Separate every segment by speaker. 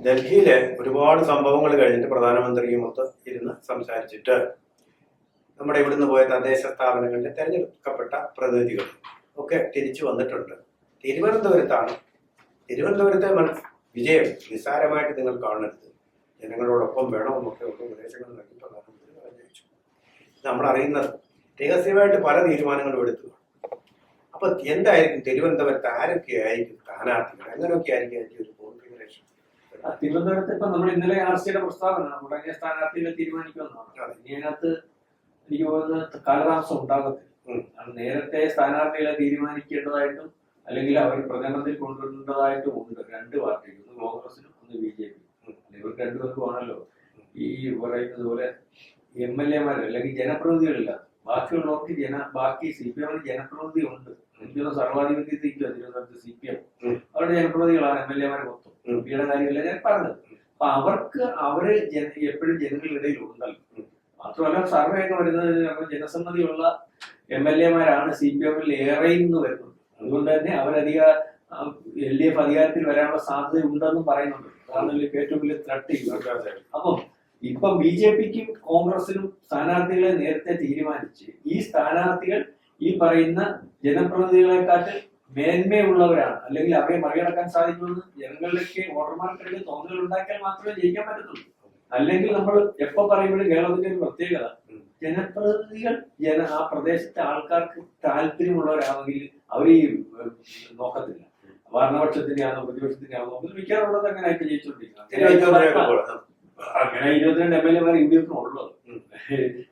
Speaker 1: ഡൽഹിയിലെ ഒരുപാട് സംഭവങ്ങൾ കഴിഞ്ഞിട്ട് പ്രധാനമന്ത്രിയും മൊത്തം ഇരുന്ന് സംസാരിച്ചിട്ട് നമ്മുടെ ഇവിടുന്ന് പോയ തദ്ദേശ സ്ഥാപനങ്ങളിലെ തെരഞ്ഞെടുക്കപ്പെട്ട പ്രതിനിധികൾ ഒക്കെ തിരിച്ചു വന്നിട്ടുണ്ട്. തിരുവനന്തപുരത്താണ്. തിരുവനന്തപുരത്തെ വിജയം നിസ്സാരമായിട്ട് നിങ്ങൾ കാണരുത്. ജനങ്ങളോടൊപ്പം വേണമെന്നൊക്കെ ഉള്ള ഉപദേശങ്ങൾ നൽകി പ്രധാനമന്ത്രി പറഞ്ഞു നമ്മൾ അറിയുന്നത് രഹസ്യമായിട്ട് പല തീരുമാനങ്ങളും എടുത്തു. അപ്പൊ എന്തായിരിക്കും തിരുവനന്തപുരത്ത് ആരൊക്കെയായിരിക്കും സ്ഥാനാർത്ഥികൾ? അങ്ങനെയൊക്കെ ആയിരിക്കും അതിന്റെ ഒരു
Speaker 2: തിരുവനന്തപുരത്ത് ഇപ്പൊ നമ്മൾ ഇന്നലെ ആർ സിയുടെ പ്രസ്താവന ഉടനെ സ്ഥാനാർത്ഥിയെ തീരുമാനിക്കുമെന്നാണ്. ഇനി അതിനകത്ത് എനിക്ക് തോന്നുന്നത് കാലതാമസം ഉണ്ടാകത്തില്ല. നേരത്തെ സ്ഥാനാർത്ഥികളെ തീരുമാനിക്കേണ്ടതായിട്ടും അല്ലെങ്കിൽ അവർ പ്രചരണത്തിൽ കൊണ്ടുവരേണ്ടതായിട്ടും ഉണ്ട്. രണ്ട് പാർട്ടികൾ. ഒന്ന് കോൺഗ്രസിനും ഒന്ന് ബി ജെ പി ഇവർക്ക് രണ്ടുപേർക്കുമാണല്ലോ ഈ പറയുന്നത് പോലെ എം എൽ എമാർ അല്ലെങ്കിൽ ജനപ്രതിനിധികളില്ല. ബാക്കിയുള്ളവർക്ക് ജന ബാക്കി സി പി എമ്മിന് ജനപ്രതിനിധി ഉണ്ട്. എനിക്ക് സർവാധിപത്യ സീറ്റ് തിരുവനന്തപുരത്ത് സി പി എം. അവരുടെ ജനപ്രതിനിധികളാണ് എം എൽ എമാരെ മൊത്തം. എം പിയുടെ കാര്യമല്ല ഞാൻ പറഞ്ഞത്. അപ്പൊ അവർക്ക് അവർ എപ്പോഴും ജനങ്ങളിടയിൽ ഉണ്ടല്ലോ. മാത്രമല്ല സർവേ ഒക്കെ വരുന്നത് നമ്മൾ ജനസമ്മതിയുള്ള എം എൽ എമാരാണ് സി പി എമ്മിൽ ഏറെയും എന്ന് വരുന്നത്. അതുകൊണ്ട് തന്നെ അവരധിക എൽ ഡി എഫ് അധികാരത്തിൽ വരാനുള്ള സാധ്യത ഉണ്ടെന്നും പറയുന്നുണ്ട് ഇതിലേക്ക് ഏറ്റവും വലിയ ത്രട്ട് അപ്പം ഇപ്പം ബി ജെ പിക്കും കോൺഗ്രസിനും സ്ഥാനാർത്ഥികളെ നേരത്തെ തീരുമാനിച്ച് ഈ സ്ഥാനാർത്ഥികൾ ഈ പറയുന്ന ജനപ്രതിനിധികളെക്കാട്ടിൽ മേന്മയുള്ളവരാണ്. അല്ലെങ്കിൽ അവരെ മറികടക്കാൻ സാധിക്കുമെന്ന് ജനങ്ങളിലേക്ക് വോട്ടർമാർക്കിടയിൽ തോന്നലുകൾ ഉണ്ടാക്കിയാൽ മാത്രമേ ജയിക്കാൻ പറ്റത്തുള്ളൂ. അല്ലെങ്കിൽ നമ്മൾ എപ്പോ പറയുമ്പോഴും കേരളത്തിന്റെ ഒരു പ്രത്യേകത. ജനപ്രതിനിധികൾ ജന ആ പ്രദേശത്തെ ആൾക്കാർക്ക് താല്പര്യമുള്ളവരാണെങ്കിൽ അവർ ഈ നോക്കത്തില്ല. ഭരണപക്ഷത്തിന്റെ ആണോ പ്രതിപക്ഷത്തിന്റെ ആണോ നോക്കുന്നത് മിക്കാറുള്ളത് അങ്ങനെ
Speaker 1: തിരുവനന്തപുരമൊക്കെ
Speaker 2: ജയിച്ചുകൊണ്ടിരിക്കുന്നത്. അങ്ങനെ ഇരുപത്തിരണ്ട് എം എൽ എമാർ യു ഡി എഫിനും ഉള്ളത്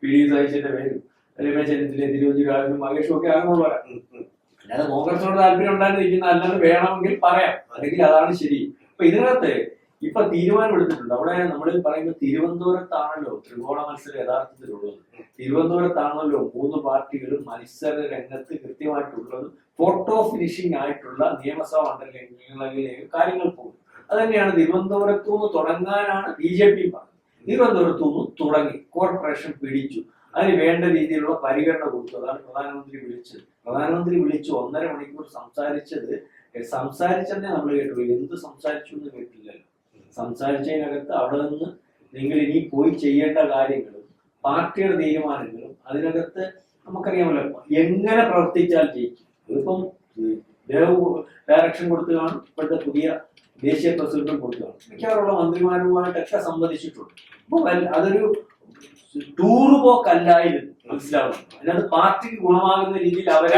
Speaker 2: പി ഡി സതീശന്റെ പേരും. രമേശ് ചെന്നിത്തല തിരുവഞ്ചൂരാജനും മഹേഷും ഒക്കെ
Speaker 1: ഉം.
Speaker 2: അല്ലാതെ കോൺഗ്രസിനോട് താല്പര്യം ഉണ്ടായിരുന്നിരിക്കുന്ന അല്ലാതെ വേണമെങ്കിൽ പറയാം. അല്ലെങ്കിൽ അതാണ് ശരി. അപ്പൊ ഇതിനകത്ത് ഇപ്പൊ തീരുമാനം എടുത്തിട്ടുണ്ട്. അവിടെ നമ്മൾ പറയുമ്പോൾ തിരുവനന്തപുരത്താണല്ലോ ത്രികോണ മത്സരം യഥാർത്ഥത്തിലുള്ളത് തിരുവനന്തപുരത്താണല്ലോ മൂന്ന് പാർട്ടികളും മത്സര രംഗത്ത് കൃത്യമായിട്ടുള്ളത്. ഫോട്ടോ ഫിനിഷിംഗ് ആയിട്ടുള്ള നിയമസഭാ മണ്ഡലങ്ങളിലേക്ക് കാര്യങ്ങൾ പോകും അത് തന്നെയാണ് തിരുവനന്തപുരത്തു നിന്ന് തുടങ്ങാനാണ് ബി ജെ പി പറഞ്ഞത്. തിരുവനന്തപുരത്തു നിന്ന് തുടങ്ങി. കോർപ്പറേഷൻ പിടിച്ചു. അതിന് വേണ്ട രീതിയിലുള്ള പരിഗണന കൊടുത്തു. അതാണ് പ്രധാനമന്ത്രി വിളിച്ചത്. പ്രധാനമന്ത്രി വിളിച്ച് ഒന്നര മണിക്കൂർ സംസാരിച്ചത് സംസാരിച്ചെന്നേ നമ്മൾ കേട്ടു എന്ത് സംസാരിച്ചു എന്ന് കേട്ടില്ലല്ലോ. സംസാരിച്ചതിനകത്ത് അവിടെ നിന്ന് നിങ്ങൾ ഇനി പോയി ചെയ്യേണ്ട കാര്യങ്ങളും പാർട്ടിയുടെ തീരുമാനങ്ങളും അതിനകത്ത് നമുക്കറിയാമല്ലോ എങ്ങനെ പ്രവർത്തിച്ചാൽ ജയിക്കും. ഇതിപ്പം ഡയറക്ഷൻ കൊടുത്തു കാണും ഇപ്പോഴത്തെ പുതിയ ദേശീയ പ്രസിഡന്റും കൊടുത്തു കാണും. മിക്കവാറുള്ള മന്ത്രിമാരുമായിട്ടൊക്കെ സംവദിച്ചിട്ടുണ്ട്. അപ്പൊ അതൊരു ടൂർ പോക്കല്ലായിരുന്നു. മനസ്സിലാവും അതിനകത്ത് പാർട്ടിക്ക് ഗുണമാകുന്ന രീതിയിൽ അവരെ.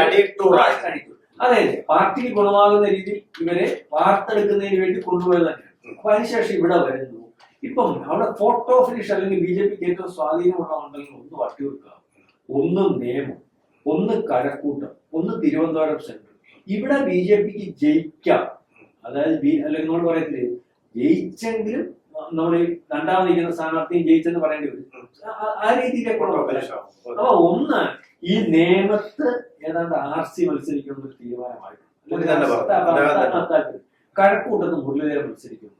Speaker 2: അതെ അതെ. പാർട്ടിക്ക് ഗുണമാകുന്ന രീതിയിൽ ഇവരെ വാർത്തെടുക്കുന്നതിന് വേണ്ടി കൊണ്ടുപോയത് തന്നെയാണ് അപ്പൊ അതിനുശേഷം ഇവിടെ വരുന്നു. ഇപ്പം അവിടെ ഫോട്ടോ ഫിനിഷ് അല്ലെങ്കിൽ ബി ജെ പിക്ക് ഏറ്റവും സ്വാധീനമുള്ള മണ്ഡലങ്ങൾ ഒന്ന് വട്ടിയൂർക്കാവ് ഒന്ന് നിയമം ഒന്ന് കരക്കൂട്ടം ഒന്ന് തിരുവനന്തപുരം സെൻട്രൽ. ഇവിടെ ബി ജെ പിക്ക് ജയിക്കാം. അതായത് ബി അല്ലെങ്കിൽ നമ്മൾ പറയത്തില്ലേ? ജയിച്ചെങ്കിലും നമ്മൾ രണ്ടാമതിരിക്കുന്ന സ്ഥാനാർത്ഥിയും ജയിച്ചെന്ന് പറയേണ്ടി വരും. ആ- രീതിയിലേക്ക് രീതിയിലേക്കുള്ള അപ്പൊ ഒന്ന് ഈ നിയമത്ത് ഏതാണ്ട് ആർ സി മത്സരിക്കുന്ന ഒരു തീരുമാനമായിരുന്നു. കഴക്കൂട്ടത്ത് മുരളീധരൻ മത്സരിക്കുന്നു.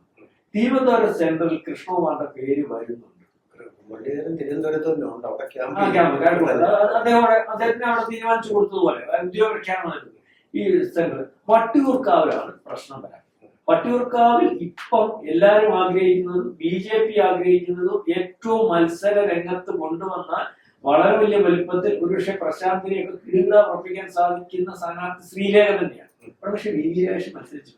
Speaker 2: തിരുവനന്തപുരം സെൻട്രൽ കൃഷ്ണകുമാറിന്റെ പേര് വരുന്നുണ്ട്.
Speaker 1: മുരളീധരൻ തിരുവനന്തപുരത്ത് ഉണ്ട്. അവിടെ
Speaker 2: അദ്ദേഹം അദ്ദേഹത്തിന് അവിടെ തീരുമാനിച്ചു കൊടുത്തതുപോലെ. ഉദ്യോഗ പ്രഖ്യാപനം. ഈ സെൻട്രൽ വട്ടിയൂർക്കാവിലാണ് പ്രശ്നം വരാൻ വട്ടിയൂർക്കാവിൽ ഇപ്പം എല്ലാവരും ആഗ്രഹിക്കുന്നതും ബി ജെ പി ആഗ്രഹിക്കുന്നതും ഏറ്റവും മത്സര രംഗത്ത് കൊണ്ടുവന്നാൽ വളരെ വലിയ വലിപ്പത്തിൽ ഒരുപക്ഷെ പ്രശാന്തിനെയൊക്കെ കിടുകിട ഉറപ്പിക്കാൻ സാധിക്കുന്ന സ്ഥാനാർത്ഥി ശ്രീലേഖ തന്നെയാണ്. പക്ഷെ വി വി രാജേഷ് മത്സരിച്ചു.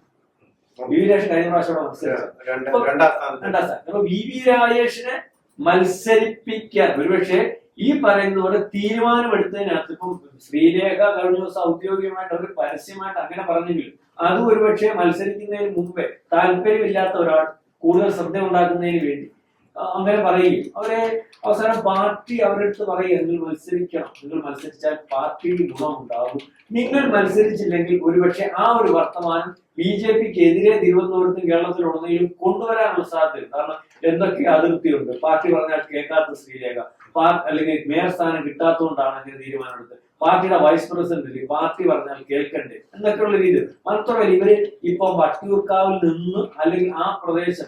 Speaker 2: വി വി രാജേഷ് കഴിഞ്ഞ പ്രാവശ്യം മത്സരിച്ചു.
Speaker 1: രണ്ടാം
Speaker 2: സ്ഥാനം അപ്പൊ വി വി രാജേഷിനെ മത്സരിപ്പിക്കാൻ ഒരുപക്ഷെ ഈ പറയുന്ന പോലെ തീരുമാനമെടുത്തതിനകത്ത് ഇപ്പം ശ്രീരേഖ കഴിഞ്ഞ ദിവസം ഔദ്യോഗികമായിട്ട് അവർ പരസ്യമായിട്ട് അങ്ങനെ പറഞ്ഞെങ്കിലും അത് ഒരുപക്ഷെ മത്സരിക്കുന്നതിന് മുമ്പേ താല്പര്യമില്ലാത്ത ഒരാൾ കൂടുതൽ ശ്രദ്ധ ഉണ്ടാക്കുന്നതിന് വേണ്ടി അങ്ങനെ പറയുകയും അവരെ അവസാനം പാർട്ടി അവരുടെ അടുത്ത് പറയുക നിങ്ങൾ മത്സരിക്കണം. നിങ്ങൾ മത്സരിച്ചാൽ പാർട്ടിക്ക് ഗുണമുണ്ടാകും നിങ്ങൾ മത്സരിച്ചില്ലെങ്കിൽ ഒരുപക്ഷെ ആ ഒരു വർത്തമാനം ബി ജെ പിക്ക് എതിരെ തിരുവനന്തപുരത്തും കേരളത്തിലുടനീളം കൊണ്ടുവരാനുള്ള സാധ്യത കാരണം എന്തൊക്കെ അതിർത്തിയുണ്ട്? പാർട്ടി പറഞ്ഞാൽ കേൾക്കാത്ത ശ്രീരേഖ. അല്ലെങ്കിൽ മേയർ സ്ഥാനം കിട്ടാത്തതുകൊണ്ടാണ് അങ്ങനെ തീരുമാനമെടുത്തത്. പാർട്ടിയുടെ വൈസ് പ്രസിഡന്റ് പാർട്ടി പറഞ്ഞാൽ കേൾക്കണ്ടേ? എന്നൊക്കെയുള്ള രീതി മാത്രമല്ല ഇവർ ഇപ്പൊ വട്ടിയൂർക്കാവിൽ നിന്ന് അല്ലെങ്കിൽ ആ പ്രദേശം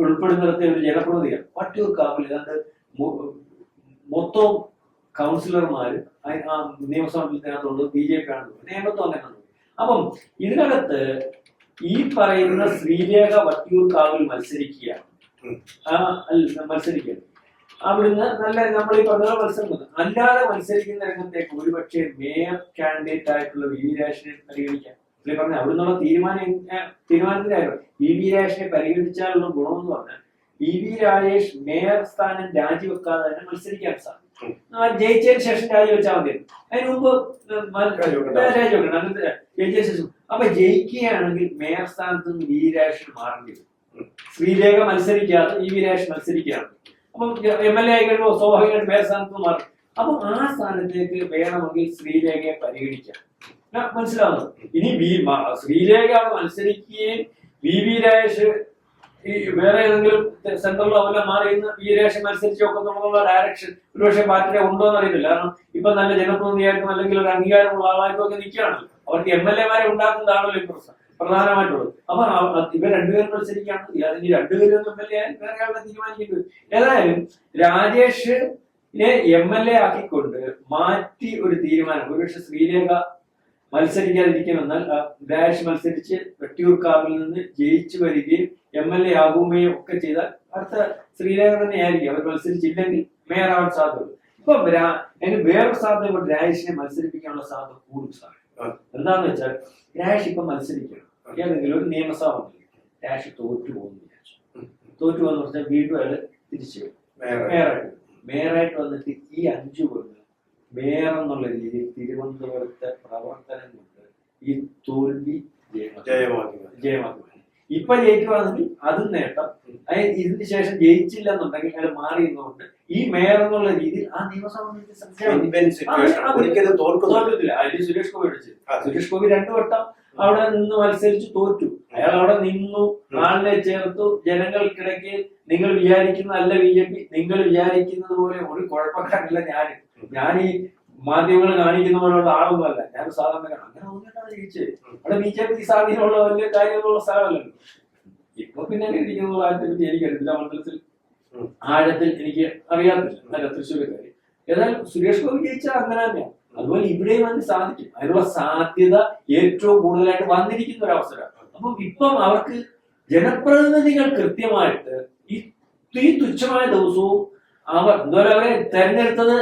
Speaker 2: ഉൾപ്പെടുന്നിടത്തെ ഒരു ജനപ്രതിയാണ് വട്ടിയൂർക്കാവിൽ ഏതാണ്ട് മൊത്തം കൗൺസിലർമാര് അയ്- ആ നിയമസഭ മണ്ഡലത്തിനകത്തുള്ളത് ബി ജെ പി ആണ് നിയമത്വം അങ്ങനെ അപ്പം ഇതിനകത്ത് ഈ പറയുന്ന ശ്രീരേഖ വട്ടിയൂർക്കാവിൽ മത്സരിക്കുകയാണ്. മത്സരിക്കുകയാണ്. അവിടുന്ന് നല്ല നമ്മൾ ഈ പറഞ്ഞ മത്സരം. അല്ലാതെ മത്സരിക്കുന്ന രംഗത്തേക്ക് ഒരുപക്ഷെ മേയർ കാൻഡിഡേറ്റ് ആയിട്ടുള്ള വി വി രാജനെ പരിഗണിക്കാം. പുള്ളി പറഞ്ഞ അവിടുന്നുള്ള തീരുമാനം തീരുമാനത്തിലായിരുന്നു വി വി രാജനെ പരിഗണിച്ചാലുള്ള ഗുണമെന്ന് പറഞ്ഞാൽ വി വി രാജേഷ് മേയർ സ്ഥാനം രാജിവെക്കാതെ തന്നെ മത്സരിക്കാൻ സാധിക്കും. ജയിച്ചതിന് ശേഷം രാജിവെച്ചാൽ മതി. അതിന് മുമ്പ്. രാജിവെക്കണം. അങ്ങനത്തെ ജയിച്ചതിന് ശേഷം. അപ്പൊ ജയിക്കുകയാണെങ്കിൽ മേയർ സ്ഥാനത്ത് നിന്ന് വി രാജേഷ് മാറേണ്ടി വരും.
Speaker 1: ഉം.
Speaker 2: ശ്രീരേഖ മത്സരിക്കാതെ വി വി രാജേഷ് മത്സരിക്കുകയാണ്. അപ്പം എം എൽ എ ആയി കഴിയുമ്പോൾ സ്വാഭാവികമായിട്ട് വേറെ സ്ഥാനത്ത് മാറും. അപ്പം ആ സ്ഥാനത്തേക്ക് വേണമെങ്കിൽ ശ്രീരേഖയെ പരിഗണിക്കാം. മനസ്സിലാവുന്നു. ഇനി വി ശ്രീലേഖ മത്സരിക്കുകയും വി വി രാജേഷ് ഈ വേറെ ഏതെങ്കിലും സെന്ററിലോ അവരെ മാറി ഇന്ന് വി രാജേഷ് മത്സരിച്ച് നോക്കുന്നുള്ള ഡയറക്ഷൻ ഒരുപക്ഷെ പാർട്ടിയുടെ ഉണ്ടോ എന്ന് അറിയത്തില്ല. കാരണം ഇപ്പൊ നല്ല ജനപ്രതിനിധിയായിട്ടും അല്ലെങ്കിൽ ഒരു അംഗീകാരമുള്ള ആളായിട്ടും ഒക്കെ നിൽക്കുകയാണല്ലോ. അവർക്ക് എം എൽ എമാരെ ഉണ്ടാക്കുന്നതാണല്ലോ ഈ പ്രശ്നം. പ്രധാനമായിട്ടുള്ളത്. അപ്പൊ ഇവ രണ്ടുപേരും മത്സരിക്കാണ് അല്ലെങ്കിൽ രണ്ടുപേരും എം എൽ എ വേറെ ആളുടെ തീരുമാനിക്കേണ്ടി വരും. ഏതായാലും രാജേഷ് എം എൽ എ ആക്കിക്കൊണ്ട് മാറ്റി ഒരു തീരുമാനം. ഒരുപക്ഷെ ശ്രീലേഖ മത്സരിക്കാതിരിക്കുമെന്നാൽ ഡാഷ് മത്സരിച്ച് വെട്ടിയൂർക്കാവിൽ നിന്ന് ജയിച്ചു വരികയും എം എൽ എ ആകുകയും ഒക്കെ ചെയ്താൽ അടുത്ത ശ്രീലേഖ തന്നെ ആയിരിക്കും. അവർ മത്സരിച്ചില്ലെങ്കിൽ മേയർ ആവാൻ സാധ്യതയുള്ളൂ. ഇപ്പൊ അതിന് വേറൊരു സാധ്യത കൊണ്ട് രാജേഷിനെ മത്സരിപ്പിക്കാനുള്ള സാധ്യത കൂടും
Speaker 1: ആ.
Speaker 2: എന്താന്ന് വെച്ചാൽ രാജേഷ് ഇപ്പൊ മത്സരിക്കണം. ഏതെങ്കിലും ഒരു നിയമസഭ രാജേഷ് തോറ്റു പോകുന്നു വിചാരിച്ചു. തോറ്റു പോകുന്ന പറഞ്ഞാൽ വീണ്ടും അയാൾ തിരിച്ച് മേയറായിട്ട് മേയറായിട്ട് വന്നിട്ട് ഈ അഞ്ചു കൊല്ലം മേയർ എന്നുള്ള രീതിയിൽ തിരുവനന്തപുരത്തെ പ്രവർത്തനം കൊണ്ട് ഈ തോൽവി ജയമാക്കി. ഇപ്പൊ ജയിക്കുവാണെങ്കിൽ അതും നേട്ടം. അതായത് ഇതിന് ശേഷം ജയിച്ചില്ല എന്നുണ്ടെങ്കിൽ അയാൾ മാറി എന്നുകൊണ്ട് ഈ മേയർ എന്നുള്ള രീതിയിൽ ആ നിയമസഭ മണ്ഡലത്തിൽ
Speaker 1: ഒരിക്കലും
Speaker 2: അതിൽ സുരേഷ് ഗോപി അടിച്ച് സുരേഷ് ഗോപി രണ്ടു വട്ടം അവിടെ നിന്ന് മത്സരിച്ച് തോറ്റു. അയാൾ അവിടെ നിന്നു ആളിനെ ചേർത്തു ജനങ്ങൾക്കിടയ്ക്ക് നിങ്ങൾ വിചാരിക്കുന്ന അല്ല ബി ജെ പി നിങ്ങൾ വിചാരിക്കുന്നത് പോലെ ഒരു കുഴപ്പക്കാരല്ല ഞാൻ ഞാൻ ഈ മാധ്യമങ്ങൾ കാണിക്കുന്ന പോലെയുള്ള ആളൊന്നുമല്ല. ഞാൻ സാധാരണ അങ്ങനെ തോന്നിയിട്ടാണ് ജയിച്ചത് അവിടെ ബി ജെ പി സ്വാധീനമുള്ള വലിയ കാര്യങ്ങളുള്ള സ്ഥലമല്ലല്ലോ. ഇപ്പൊ പിന്നെ ഇരിക്കുന്ന. കാര്യത്തെ പറ്റി എനിക്കറിയില്ല. മണ്ഡലത്തിൽ. ആഴത്തിൽ എനിക്ക് അറിയാത്തില്ല. നല്ല കാര്യം ഏതായാലും സുരേഷ് ഗോപി ജയിച്ചാൽ അങ്ങനെ തന്നെയാണ് അതുപോലെ ഇവിടെയും വന്ന് സാധിക്കും. അതിനുള്ള സാധ്യത ഏറ്റവും കൂടുതലായിട്ട് വന്നിരിക്കുന്ന ഒരു അവസരം അപ്പം ഇപ്പം അവർക്ക് ജനപ്രതിനിധികൾ കൃത്യമായിട്ട് ഈ തുച്ഛമായ ദിവസവും അവർ എന്തുപോലെ അവരെ തെരഞ്ഞെടുത്തത്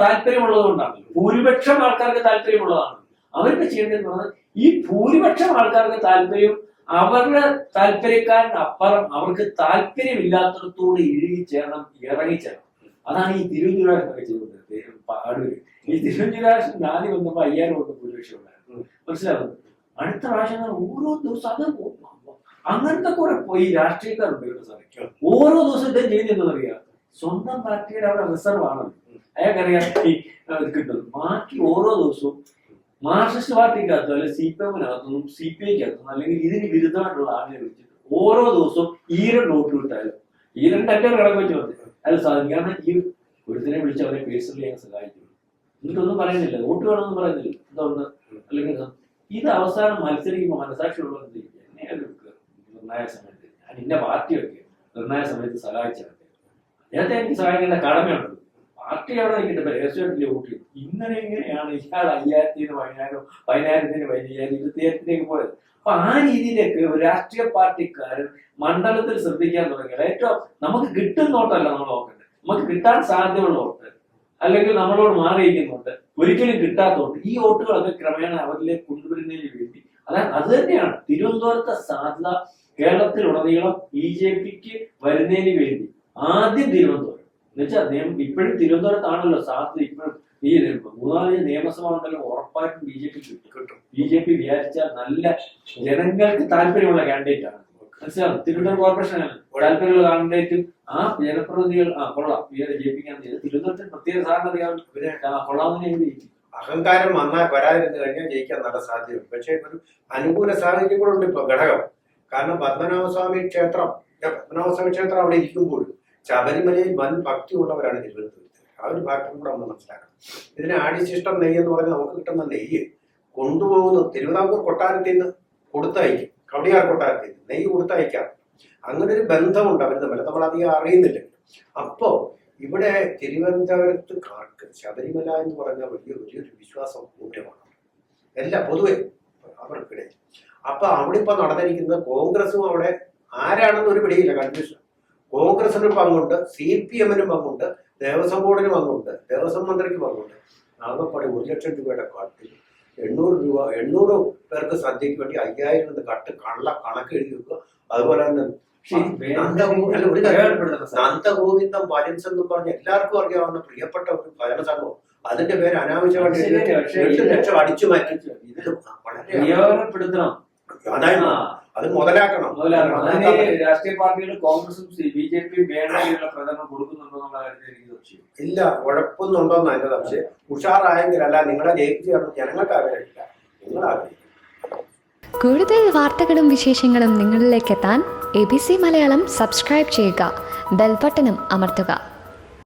Speaker 2: താല്പര്യമുള്ളത് കൊണ്ടാണ്. ഭൂരിപക്ഷം ആൾക്കാർക്ക് താല്പര്യമുള്ളതാണ്. അവർക്ക് ചെയ്യേണ്ടതെന്ന് പറഞ്ഞാൽ ഈ ഭൂരിപക്ഷം ആൾക്കാർക്ക് താല്പര്യം അവരുടെ താല്പര്യക്കാരൻ അപ്പുറം അവർക്ക് താല്പര്യമില്ലാത്തടത്തോട് ഇഴുകി ചേരണം ഇറങ്ങി ചേരണം അതാണ് ഈ തിരുവഞ്ചൂരാശനൊക്കെ അദ്ദേഹം പാടൂര് ഈ തിരുവഞ്ചൂരാശൻ ആദ്യം വന്നപ്പോ അയ്യായിരം കൊണ്ട് ഭൂരിപക്ഷം ഉണ്ടായിരുന്നു. മനസ്സിലാവുന്നു അടുത്ത പ്രാവശ്യം ഓരോ ദിവസം അത് അങ്ങനത്തെ കുറെ പോയി രാഷ്ട്രീയക്കാരുണ്ട് ഇവിടെ സാറേ ഓരോ ദിവസം ഇദ്ദേഹം ചെയ്യുന്നതെന്നറിയാം സ്വന്തം പാർട്ടിയുടെ അവിടെ റിസർവ് ആണല്ലോ അയാൾക്കറിയാം കിട്ടുന്നത്. കിട്ടും ബാക്കി ഓരോ ദിവസവും മാർക്സിസ്റ്റ് പാർട്ടിക്കകത്തോ അല്ലെങ്കിൽ സി പി എമ്മിനകത്തും സി പി ഐക്കകത്തും അല്ലെങ്കിൽ ഇതിന് വിരുദ്ധമായിട്ടുള്ള ആളുകളെ വിളിച്ചിട്ട് ഓരോ ദിവസവും ഈരം നോട്ട് വിട്ടാലും ഈരണ്ട് അറ്റാർ കടക്ക് വെച്ച്. അത് സാധിക്കും. കാരണം ഈ ഒരുത്തിനെ വിളിച്ച് അവരെ പേഴ്സണലി ഞാൻ സഹായിക്കും. എന്നിട്ടൊന്നും പറയുന്നില്ല. വോട്ട് വേണമെന്ന് പറയുന്നില്ല. എന്തുകൊണ്ട് അല്ലെങ്കിൽ ഇത് അവസാനം മത്സരിക്കുമ്പോൾ മനസാക്ഷിയുള്ള എന്നെ നിർണായക സമയത്ത്. ഞാൻ ഇന്ന പാർട്ടിയൊക്കെ നിർണായക സമയത്ത് സഹായിച്ചാണ് അദ്ദേഹത്തെ എനിക്ക് സഹായിക്കേണ്ട കടമയുണ്ട് പാർട്ടി അവിടെ രഹസ്യമായിട്ട് വോട്ട് ചെയ്തു ഇങ്ങനെ ഇങ്ങനെയാണ് ഇയാൾ അയ്യായിരത്തിന് പതിനായിരം പതിനായിരത്തിന് പതിനയ്യായിരം ഇരുപത്തിയായിരത്തിലേക്ക് പോയത്? അപ്പൊ ആ രീതിയിലേക്ക് ഒരു രാഷ്ട്രീയ പാർട്ടിക്കാരൻ മണ്ഡലത്തിൽ ശ്രദ്ധിക്കാൻ തുടങ്ങിയാൽ ഏറ്റവും നമുക്ക് കിട്ടുന്നോട്ടല്ല നമ്മൾ നോക്കേണ്ടത് നമുക്ക് കിട്ടാൻ സാധ്യതയുള്ള വോട്ട്. അല്ലെങ്കിൽ നമ്മളോട് മാറിയിരിക്കുന്നുണ്ട്. ഒരിക്കലും കിട്ടാത്ത വോട്ട്. ഈ വോട്ടുകളൊക്കെ ക്രമേണ അവരിലേക്ക് കൊണ്ടുവരുന്നതിന് വേണ്ടി. അതായത് അത് തന്നെയാണ്. തിരുവനന്തപുരത്തെ സാധ്യത കേരളത്തിലുടനീളം ബി ജെ പിക്ക് വരുന്നതിന് വേണ്ടി. ആദ്യം തിരുവനന്തപുരം. എന്നുവെച്ചാൽ നിയമം ഇപ്പോഴും തിരുവനന്തപുരത്താണല്ലോ സാധ്യത. ഇപ്പോഴും ഈ മൂന്നാൽ നിയമസഭ മണ്ഡലം ഉറപ്പായിട്ടും ബി ജെ പി കിട്ടും. ബി ജെ പി വിചാരിച്ചാൽ നല്ല ജനങ്ങൾക്ക് താല്പര്യമുള്ള കാൻഡിഡേറ്റ് ആണ്. മനസ്സിലാവും തിരുവനന്തപുരം കോർപ്പറേഷൻ ആണ് താല്പര്യമുള്ള കാൻഡിഡേറ്റ് ആ ജനപ്രതിനിധികൾ ആ കൊള്ളാം. ഇവരെ ജയിപ്പിക്കാൻ തിരുവനന്തപുരത്തിന് പ്രത്യേക സാധനം അറിയാം
Speaker 1: പിന്നെ
Speaker 2: കൊള്ളാമെന്ന് ഞാൻ ജയിക്കും
Speaker 1: അഹങ്കാരം വന്നാൽ വരാതിരുന്നു കഴിഞ്ഞാൽ ജയിക്കാൻ നല്ല സാധ്യതയുണ്ട്. പക്ഷേ ഒരു അനുകൂല സാഹചര്യം കൂടെ ഉണ്ട് ഇപ്പൊ ഘടകം. കാരണം പത്മനാഭസ്വാമി ക്ഷേത്രം പത്മനാഭസ്വാമി ക്ഷേത്രം അവിടെ ഇരിക്കുമ്പോൾ ശബരിമലയിൽ വൻ ഭക്തിയുള്ളവരാണ് തിരുവനന്തപുരത്ത് ആ ഒരു ഭാഗം കൂടെ നമ്മൾ മനസ്സിലാക്കണം. ഇതിന് ആടിശിഷ്ടം നെയ്യ് എന്ന് പറഞ്ഞാൽ നമുക്ക് കിട്ടുന്ന നെയ്യ് കൊണ്ടുപോകുന്ന തിരുവിതാംകൂർ കൊട്ടാരത്തിൽ നിന്ന് കൊടുത്തയക്കും. കവടിയാർ കൊട്ടാരത്തിൽ നിന്ന് നെയ്യ് കൊടുത്തയക്കാം. അങ്ങനെ ഒരു ബന്ധമുണ്ട് അവരുടെ തമ്മിൽ നമ്മൾ അധികം അറിയുന്നില്ല അപ്പോ ഇവിടെ തിരുവനന്തപുരത്ത് കാർക്ക് ശബരിമല എന്ന് പറഞ്ഞ വലിയ വലിയൊരു വിശ്വാസം മൂല്യമാണ് എല്ലാ പൊതുവെ അവർക്കിടയിൽ. അപ്പൊ അവിടെ ഇപ്പൊ നടന്നിരിക്കുന്നത് കോൺഗ്രസും അവിടെ ആരാണെന്ന് ഒരു പിടിയില്ല കൺഫ്യൂഷൻ. കോൺഗ്രസിന് പങ്കുണ്ട് സി പി എമ്മിനും പങ്കുണ്ട് ദേവസ്വം ബോർഡിന് പങ്കുണ്ട് ദേവസ്വം മന്ത്രിക്ക് പങ്കുണ്ട്. ആകെപ്പാടെ ഒരു ലക്ഷം രൂപയുടെ കട്ടിൽ എണ്ണൂറ് രൂപ എണ്ണൂറ് പേർക്ക് സദ്യക്ക് വേണ്ടി അയ്യായിരം എന്ന് കട്ട് കള്ള കണക്ക് എഴുതി വെക്കുക. അതുപോലെ തന്നെ നന്ദഗോവിന്ദം ഭജൻസ് എന്ന് പറഞ്ഞ എല്ലാവർക്കും അറിയാവുന്ന പ്രിയപ്പെട്ട ഒരു ഭജന സംഘം അതിന്റെ പേര് അനാവശ്യമായിട്ട് ലക്ഷം അടിച്ചു മാറ്റി.
Speaker 2: ഇത്
Speaker 1: വളരെ അതായത് അത് മുതലാക്കണം.
Speaker 2: രാഷ്ട്രീയ പാർട്ടികൾ കോൺഗ്രസും ബി ജെ പിയും വേണ്ടതിലുള്ള പ്രചരണം കൊടുക്കുന്നുണ്ടോ എന്നുള്ള കാര്യത്തിൽ എനിക്ക് സംശയം.
Speaker 1: ഇല്ല കുഴപ്പമൊന്നുണ്ടോന്ന് അതിന്റെ സംശയം. ഉഷാറായെങ്കിലല്ല നിങ്ങളെ ജയിപ്പിച്ച് ജനങ്ങൾക്ക് ആഗ്രഹമില്ല നിങ്ങൾ ആഗ്രഹിക്കും
Speaker 3: കൂടുതൽ വാർത്തകളും വിശേഷങ്ങളും നിങ്ങളിലേക്ക് എത്താൻ A B C Malayalam subscribe ചെയ്യുക. ബെൽബട്ടനും അമർത്തുക.